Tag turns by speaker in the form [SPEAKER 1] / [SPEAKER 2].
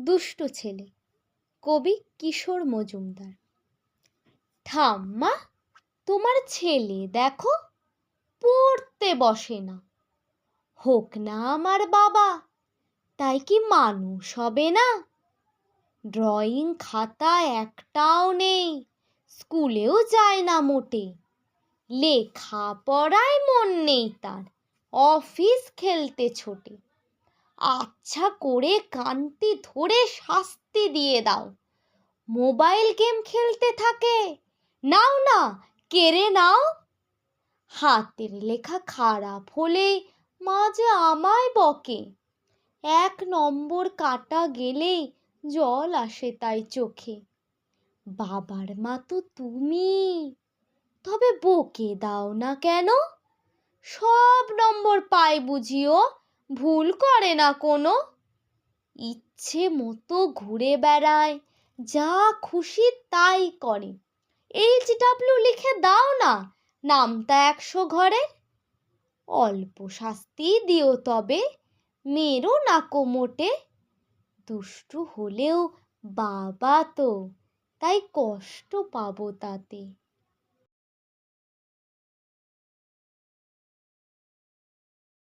[SPEAKER 1] দুষ্টু ছেলে। কবি কিশোর মজুমদার। ঠাম্মা তোমার ছেলে দেখো, পড়তে বসে না। হোক না আমার বাবা, তাই কি মানুষ হবে না? ড্রয়িং খাতা একটাও নেই, স্কুলেও যায় না মোটে। লেখা পড়ায় মন নেই তার, অফিস খেলতে ছোটে। আচ্ছা করে কানটি ধরে শাস্তি দিয়ে দাও। মোবাইল গেম খেলতে থাকে। নাও না, কেড়ে নাও। হাতের লেখা খারাপ হলে মাঝে আমায় বকে। এক নম্বর কাটা গেলেই জল আসে তাই চোখে। বাবার মা তো তুমি। তবে বকে দাও না কেন? সব নম্বর পায় বুঝিও। ভুল করে না কোনো? ইচ্ছে মতো ঘুরে বেড়ায়, যা খুশি তাই করে। এইচ ডাব্লিউ লিখে দাও না, নামটা একশো ঘরের। অল্প শাস্তি দিও তবে, মেরো না কোমোটে। দুষ্টু হলেও বাবা তো, তাই কষ্ট পাবো তাতে।